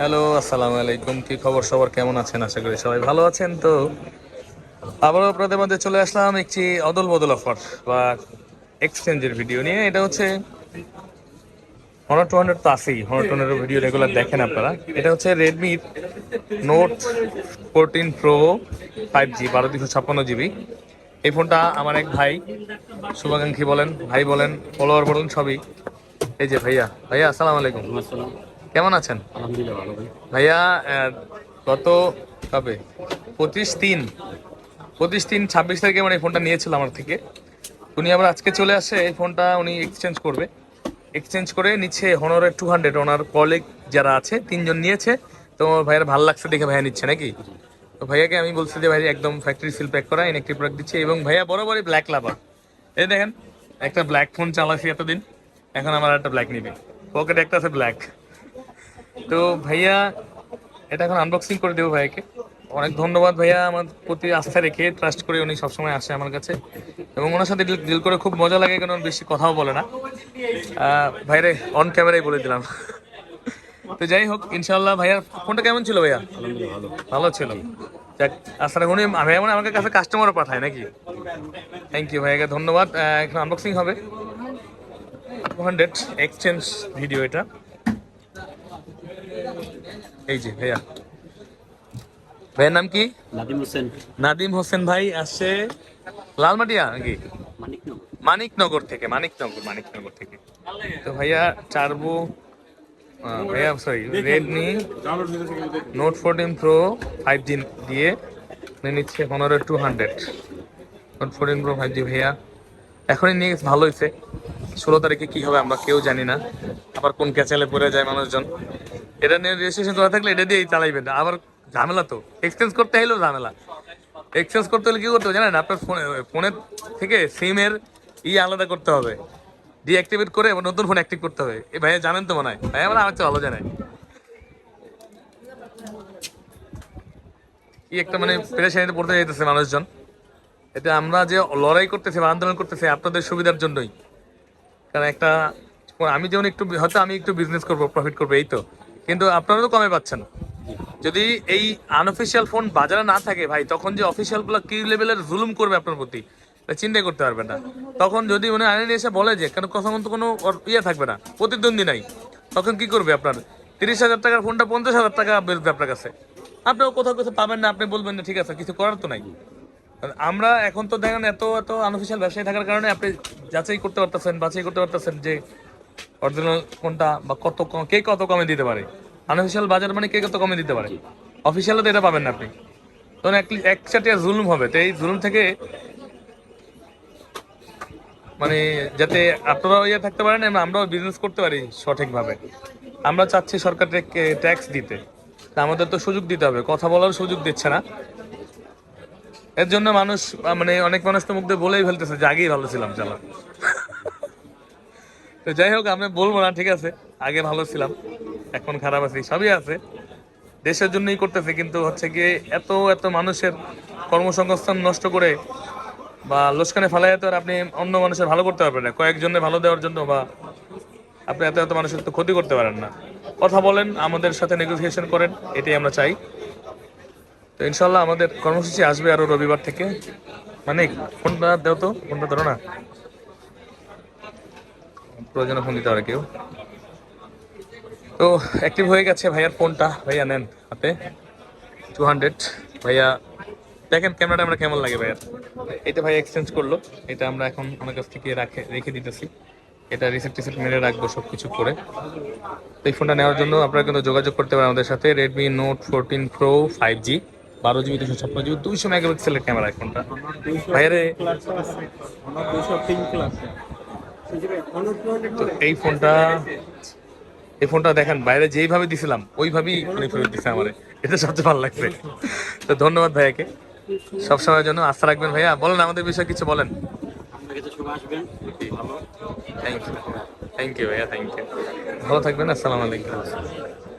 Hello, আসসালামু আলাইকুম। কি খবর সবার? কেমন আছেন? আশা করি সবাই ভালো আছেন। তো আবারও আপনাদের মধ্যে চলে আসলাম একটি অদল বদল অফার বা এক্সচেঞ্জের ভিডিও নিয়ে। এটা হচ্ছে হনার টু হান্ড্রেড তো আছেই Honor two hundred video regular দেখেন আপনারা। এটা হচ্ছে রেডমির note fourteen pro five G বারো দুশো ছাপ্পান্ন জিবি। এই ফোনটা আমার এক ভাই, শুভাকাঙ্ক্ষী বলেন, ভাই বলেন ফলোয়ার বলেন সবই। এই যে ভাইয়া ভাইয়া, আসসালামু আলাইকুম। আসসালাম। কেমন আছেন? ভাই। ভাইয়া গত কবে? পঁচিশ তিন। পঁচিশ তিন ছাব্বিশ তারিখে মানে এই ফোনটা নিয়েছিল আমার থেকে। উনি আবার আজকে চলে আসে এই ফোনটা উনি এক্সচেঞ্জ করবে। এক্সচেঞ্জ করে নিচ্ছে হনরের টু হান্ড্রেড ওনার কলিগ যারা আছে তিনজন নিয়েছে। তো ভাইয়ার ভালো লাগছে দেখে ভাইয়া নিচ্ছে নাকি? তো ভাইয়াকে আমি বলছি যে ভাই একদম ফ্যাক্টরি সিল প্যাক করা ইলেকট্রিক প্রোডাক্ট দিচ্ছে। এবং ভাইয়া বরাবরই ব্ল্যাক লাভার এই দেখেন একটা ব্ল্যাক ফোন চালাইছি এতদিন। এখন আমার একটা ব্ল্যাক নিবে। পকেটে একটা আছে ব্ল্যাক তো ভাইয়া এটা এখন আনবক্সিং করে দেবো ভাইয়াকে। অনেক ধন্যবাদ ভাইয়া আমার প্রতি আস্থা রেখে ট্রাস্ট করে উনি সবসময় আসে আমার কাছে। এবং ওনার সাথে ডিল করে খুব মজা লাগে কারণ বেশি কথাও বলে না। ভাইরে অন ক্যামেরাই বলে দিলাম। তো যাই হোক ইনশাল্লাহ ভাইয়ার ফোনটা কেমন ছিল ভাইয়া? ভালো। ছিল। যাক আসলে উনি আমি এমন আমার কাছে কাস্টমারও পাঠায় নাকি? থ্যাংক ইউ ভাইয়াকে ধন্যবাদ। এখন আনবক্সিং হবে। হান্ড্রেড এক্সচেঞ্জ ভিডিও এটা। এই যে ভাইয়া। ভাইয়ের নাম কি? নাদিম হোসেন। নাদিম হোসেন ভাই আসছে লালমাটিয়া নাকি? মানিকনগর। থেকে মানিকনগর মানিকনগর থেকে। তো ভাইয়া চারবো ভাইয়া sorry Redmi note fourteen pro five G দিয়ে নিয়ে নিচ্ছে পনেরো two hundred note fourteen pro five G ভাইয়া। এখনই নিয়ে গেছে ভালো হয়েছে। ষোলো তারিখে কি হবে আমরা কেউ জানি না। আবার কোন ক্যাচালে পড়ে যায় মানুষজন। এটা নিয়ে রেজিস্ট্রেশন করা থাকলে এটা দিয়েই চালাইবেন। আবার ঝামেলা তো। এক্সচেঞ্জ করতে হলেও ঝামেলা। এক্সচেঞ্জ করতে হলে কি করতে হবে জানেন? আপনার ফোনে ফোনের থেকে সিমের ই আলাদা করতে হবে। ডিঅ্যাক্টিভেট করে নতুন ফোন অ্যাক্টিভ করতে হবে। এই ভাইয়া জানেন তো মনে হয়। ভাইয়া আমার আমার ভালো জানে। কি একটা মানে পেরেশানিতে পড়তে যাইতেছে মানুষজন। এটা আমরা যে লড়াই করতেছি বা আন্দোলন করতেছি, আপনাদের সুবিধার জন্যই। কারণ একটা, আমি যেমন একটু, হয়তো আমি একটু বিজনেস করব প্রফিট করব, এই তো। কিন্তু আপনারা তো কমে পাচ্ছেন। যদি এই আনঅফিসিয়াল ফোন বাজারে না থাকে ভাই, তখন যে অফিসিয়ালগুলো কি লেভেলের জুলুম করবে আপনার প্রতি চিন্তাই করতে পারবেন না। তখন যদি উনি আইনে এসে বলে যে, কেন কথা মতো কোনো ইয়ে থাকবে না, প্রতিদ্বন্দ্বী নাই। তখন কি করবে আপনার? তিরিশ হাজার টাকার ফোনটা পঞ্চাশ হাজার টাকা বেরবে আপনার কাছে। আপনিও কোথাও কোথাও পাবেন না, আপনি বলবেন না, ঠিক আছে, কিছু করার তো নাই। আমরা এখন তো দেখেন, এত এত আনঅফিসিয়াল ব্যবসায়ী থাকার কারণে আপনি যাচাই করতে পারতেছেন, বাছাই করতে পারতেছেন যে অরিজিনাল কোনটা বা কত কে কত কমে দিতে পারে? আনঅফিসিয়াল বাজার মানে কে কত কমে দিতে পারে? অফিসিয়ালে তো এটা পাবেন না আপনি। তখন এক একসাথে জুলুম হবে, তো এই জুলুম থেকে মানে যাতে আপনারাও ইয়ে থাকতে পারেন আমরাও বিজনেস করতে পারি সঠিকভাবে। আমরা চাচ্ছি সরকারকে ট্যাক্স দিতে। আমাদের তো সুযোগ দিতে হবে, কথা বলার সুযোগ দিচ্ছে না। এর জন্য মানুষ মানে অনেক মানুষ তো মুখে বলেই ফেলতেছে যে আগেই ভালো ছিলাম, চালা। তো যাই হোক, আমি বলব না, ঠিক আছে? আগে ভালো ছিলাম, এখন খারাপ আছি, সবই আছে। দেশের জন্যই করতেছে, কিন্তু হচ্ছে গিয়ে এত এত মানুষের কর্মসংস্থান নষ্ট করে বা লোসকানে ফেলাই তো আর আপনি অন্য মানুষের ভালো করতে পারবেন না। কয়েকজনের ভালো দেওয়ার জন্য বা আপনি এত এত মানুষের তো ক্ষতি করতে পারেন না। কথা বলেন, আমাদের সাথে নেগোসিয়েশন করেন, এটাই আমরা চাই। তো ইনশাল্লাহ আমাদের কর্মসূচি আসবে আরও রবিবার থেকে। মানে ফোনটা দেও তো, ফোনটা ধরো না। প্রয়োজনে ফোন দিতে পারে কেউ। তো অ্যাক্টিভ হয়ে গেছে ভাইয়ার ফোনটা ভাইয়া নেন হাতে। টু হান্ড্রেড ভাইয়া, দেখেন ক্যামেরাটা আমরা কেমন লাগে ভাইয়ার। এটা ভাই এক্সচেঞ্জ করল। এটা আমরা এখন আমার কাছ থেকে রাখে রেখে দিতেছি। এটা রিসেপ্ট টিসেপ্ট মেরে রাখব সব কিছু করে। তো এই ফোনটা নেওয়ার জন্য আপনারা কিন্তু যোগাযোগ করতে পারেন আমাদের সাথে। Redmi note fourteen pro five G বারো জিবি দুশো ছাপ্পান্ন জিবি দুইশো মেগাপিক্সেলের ক্যামেরা ফোনটা ভাইয়ারে তো এই ফোনটা এই ফোনটা দেখেন বাইরে যেইভাবে দিছিলাম ওইভাবেই উনি ফেরত দিছে আমার। এটা সবচেয়ে ভালো লাগছে। তো ধন্যবাদ ভাইয়াকে। সবসময়ের জন্য আস্থা রাখবেন ভাইয়া। বলেন আমাদের বিষয়ে কিছু বলেন। আপনার কাছে সবাই আসবেন। ভালো। থ্যাংক ইউ থ্যাংক ইউ ভাইয়া থ্যাংক ইউ ভালো থাকবেন আসসালামু আলাইকুম।